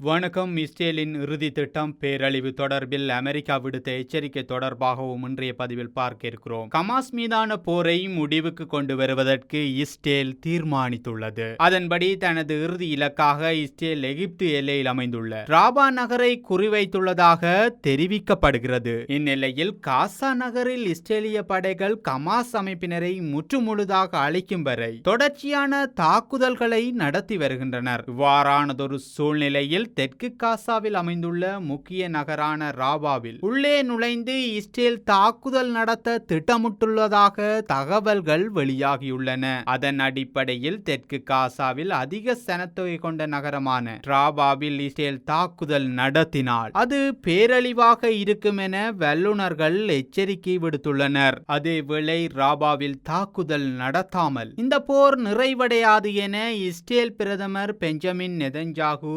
வணக்கம் இஸ்ரேலின் இறுதி திட்டம் பேரழிவு தொடர்பில் அமெரிக்கா விடுத்த எச்சரிக்கை தொடர்பாகவும் இன்றைய பதிவில் பார்க்க இருக்கிறோம். கமாஸ் மீதான போரை முடிவுக்கு கொண்டு வருவதற்கு இஸ்ரேல் தீர்மானித்துள்ளது. அதன்படி தனது இறுதி இலக்காக இஸ்ரேல் எகிப்து எல்லையில் அமைந்துள்ள ராபா நகரை குறிவைத்துள்ளதாக தெரிவிக்கப்படுகிறது. இந்நிலையில் காசா நகரில் இஸ்ரேலிய படைகள் கமாஸ் அமைப்பினரை முற்றுமுழுதாக அழிக்கும் வரை தொடர்ச்சியான தாக்குதல்களை நடத்தி வருகின்றனர். இவ்வாறானதொரு சூழ்நிலையில் தெற்கு காசாவில் அமைந்துள்ள முக்கிய நகரான ராபாவில் உள்ளே நுழைந்து இஸ்ரேல் தாக்குதல் நடத்த திட்டமிட்டுள்ளதாக தகவல்கள் வெளியாகியுள்ளன. அதன் அடிப்படையில் தெற்கு காசாவில் அதிக சனத்தொகை கொண்ட நகரமான ராபாவில் இஸ்ரேல் தாக்குதல் நடத்தினால் அது பேரழிவாக இருக்கும் என வல்லுநர்கள் எச்சரிக்கை விடுத்துள்ளனர். அதேவேளை ராபாவில் தாக்குதல் நடத்தாமல் இந்த போர் நிறைவடையாது என இஸ்ரேல் பிரதமர் பெஞ்சமின் நெதன்ஜாகு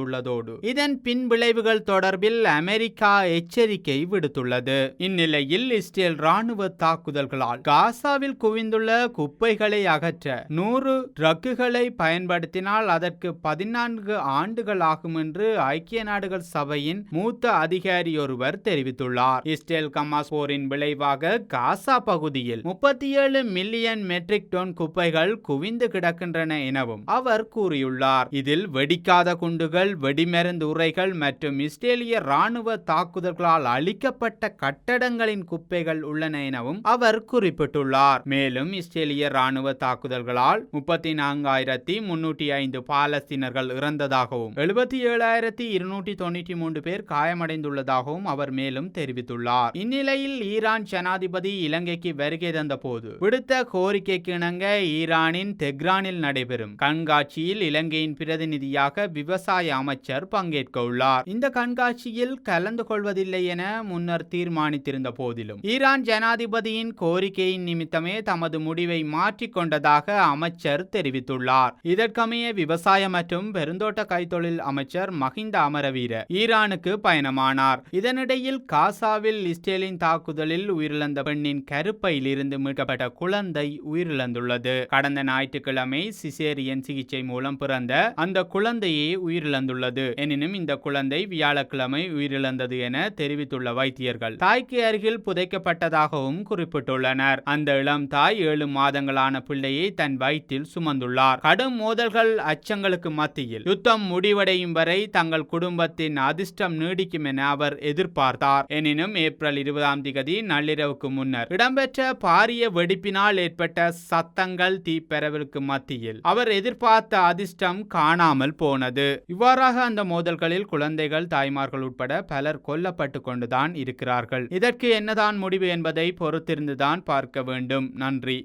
தெரிவித்துள்ளதோடு இதன் பின் விளைவுகள் தொடர்பில் அமெரிக்கா எச்சரிக்கை விடுத்துள்ளது. இந்நிலையில் இஸ்ரேல் ராணுவ தாக்குதல்களால் காசாவில் குவிந்துள்ள குப்பைகளை அகற்ற நூறு ட்ரக்குகளை பயன்படுத்தினால் அதற்கு பதினான்கு ஆண்டுகள் ஆகும் என்று ஐக்கிய நாடுகள் சபையின் மூத்த அதிகாரி ஒருவர் தெரிவித்துள்ளார். இஸ்ரேல் கமாஸ் போரின் விளைவாக காசா பகுதியில் முப்பத்தி ஏழு மில்லியன் மெட்ரிக் டன் குப்பைகள் குவிந்து கிடக்கின்றன எனவும் அவர் கூறியுள்ளார். இதில் வெடிக்காத குண்டுகள் வெடிமருந்து உரைகள் மற்றும் இஸ்ரேலிய ராணுவ தாக்குதல்களால் அழிக்கப்பட்ட கட்டடங்களின் குப்பைகள் உள்ளன எனவும் அவர் குறிப்பிட்டுள்ளார். மேலும் இஸ்ரேலிய ராணுவ தாக்குதல்களால் முப்பத்தி நான்காயிரத்தி முன்னூற்றி ஐந்து பாலஸ்தீனர்கள் இறந்ததாகவும் எழுபத்தி ஏழாயிரத்தி இருநூற்றி தொண்ணூற்றி மூன்று பேர் காயமடைந்துள்ளதாகவும் அவர் மேலும் தெரிவித்துள்ளார். இந்நிலையில் ஈரான் ஜனாதிபதி இலங்கைக்கு வருகை தந்த போது விடுத்த கோரிக்கைக்கு இணங்க ஈரானின் தெஹ்ரானில் நடைபெறும். கண்காட்சியில் இலங்கையின் பிரதிநிதியாக விவசாய அமைச்சர் பங்கேற்க உள்ளார் இந்த கண்காட்சியில் கலந்து கொள்வதில்லை என முன்னர் தீர்மானித்திருந்த போதிலும் ஈரான் ஜனாதிபதியின் கோரிக்கையின் நிமித்தமே தமது முடிவை மாற்றிக்கொண்டதாக அமைச்சர் தெரிவித்துள்ளார். இதற்கமைய விவசாய மற்றும் பெருந்தோட்ட கைத்தொழில் அமைச்சர் மஹிந்த அமரவீர ஈரானுக்கு பயணமானார். இதனிடையில் காசாவில் இஸ்ரேலின் தாக்குதலில் உயிரிழந்த பெண்ணின் கருப்பையில் இருந்து மீட்கப்பட்ட குழந்தை உயிரிழந்துள்ளது. கடந்த ஞாயிற்றுக்கிழமை சிசேரியன் சிகிச்சை மூலம் பிறந்த அந்த குழந்தையே உயிரிழந்துள்ளது எனினும் இந்த குழந்தை வியாழக்கிழமை உயிரிழந்தது என தெரிவித்துள்ள வைத்தியர்கள் தாய்க்கு அருகில் புதைக்கப்பட்டதாகவும் குறிப்பிட்டுள்ளனர். அந்த இளம் தாய் ஏழு மாதங்களான பிள்ளையை தன் வயிற்றில் சுமந்துள்ளார். கடும் மோதல்கள் அச்சங்களுக்கு மத்தியில் யுத்தம் முடிவடையும் வரை தங்கள் குடும்பத்தின் அதிர்ஷ்டம் நீடிக்கும் என அவர் எதிர்பார்த்தார். எனினும் ஏப்ரல் இருபதாம் திகதி நள்ளிரவுக்கு முன்னர் இடம்பெற்ற பாரிய வெடிப்பினால் ஏற்பட்ட சத்தங்கள் தீப்பரவலுக்கு மத்தியில் அவர் எதிர்பார்த்த அதிர்ஷ்டம் காணாமல் போனது. இவ்வாறு இவ்வாறாக அந்த மோதல்களில் குழந்தைகள் தாய்மார்கள் உட்பட பலர் கொல்லப்பட்டு கொண்டுதான் இருக்கிறார்கள். இதற்கு என்னதான் முடிவு என்பதை பொறுத்திருந்துதான் பார்க்க வேண்டும். நன்றி.